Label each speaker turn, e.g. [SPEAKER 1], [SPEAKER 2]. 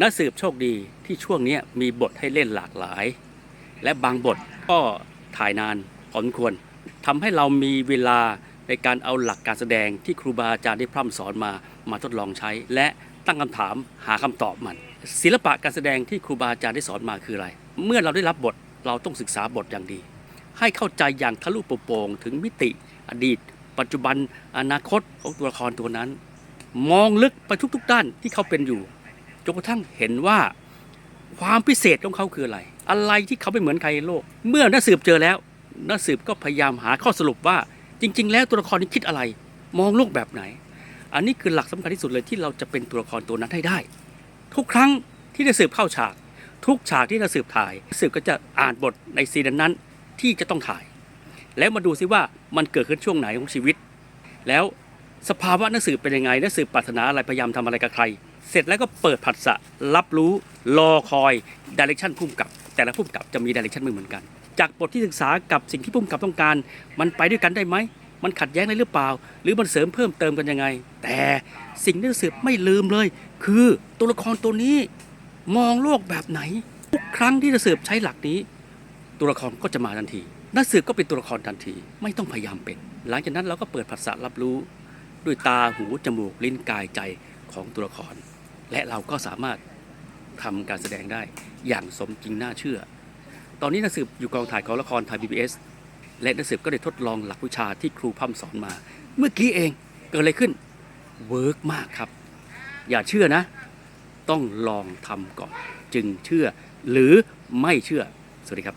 [SPEAKER 1] นักสืบโชคดีที่ช่วงนี้มีบทให้เล่นหลากหลาย และบางบทก็ถ่ายนานพอสมควรทำให้เรามีเวลาในการเอาหลักการแสดงที่ครูบาอาจารย์ได้พร่ำสอนมามาทดลองใช้ และตั้งคำถามหาคำตอบมัน ศิลปะการแสดงที่ครูบาอาจารย์ได้สอนมาคืออะไร เมื่อเราได้รับบทเราต้องศึกษาบทอย่างดี ให้เข้าใจอย่างทะลุโปร่งถึงมิติ อดีต ปัจจุบันอนาคตของตัวละครตัวนั้น มองลึกไปทุกๆด้านที่เขาเป็นอยู่ จนกระทั่งเห็นว่าความพิเศษของเขาคืออะไร อะไรที่เขาไม่เหมือนใครในโลก เมื่อนักสืบเจอแล้ว นักสืบก็พยายามหาข้อสรุปว่าจริง ๆ แล้วตัวละครนี้คิดอะไร มองโลกแบบไหน อันนี้คือหลักสำคัญที่สุดเลยที่เราจะเป็นตัวละครตัวนั้นให้ได้ ทุกครั้งที่นักสืบเข้าฉาก ทุกฉากที่นักสืบถ่ายนักสืบก็จะอ่านบทในซีนนั้นที่จะต้องถ่าย แล้วมาดูซิว่ามันเกิดขึ้นช่วงไหนของชีวิต แล้วสภาวะนักสืบเป็นยังไงนักสืบปรารถนาอะไรพยายามทำอะไรกับใคร เสร็จแล้วก็เปิดผัสสะรับรู้รอคอยดิเรกชันพุ่มกับ แต่ละพุ่มกับจะมีดิเรกชันไม่เหมือนกัน จากบทที่ศึกษากับสิ่งที่พุ่มกับต้องการ มันไปด้วยกันได้ไหม มันขัดแย้งได้หรือเปล่า หรือมันเสริมเพิ่มเติมกันยังไง แต่สิ่งที่สืบไม่ลืมเลย คือตัวละครตัวนี้มองโลกแบบไหน ทุกครั้งที่นักสืบใช้หลักนี้ ตัวละครก็จะมาทันทีนักสืบก็เป็นตัวละครทันที ไม่ต้องพยายามเป็น หลังจากนั้นเราก็เปิดผัสสะรับรู้ ด้วยตาหูจมูกลิ้นกายใจของตัวละคร และเราก็สามารถทำการแสดงได้อย่างสมจริงน่าเชื่อ ตอนนี้นักสืบอยู่กองถ่ายของละครไทย PBS และนักสืบก็ได้ทดลองหลักวิชาที่ครูพร่ำสอนมา เมื่อกี้เองเกิดอะไรขึ้นเวิร์กมากครับ อย่าเชื่อนะ ต้องลองทำก่อน จึงเชื่อหรือไม่เชื่อ สวัสดีครับ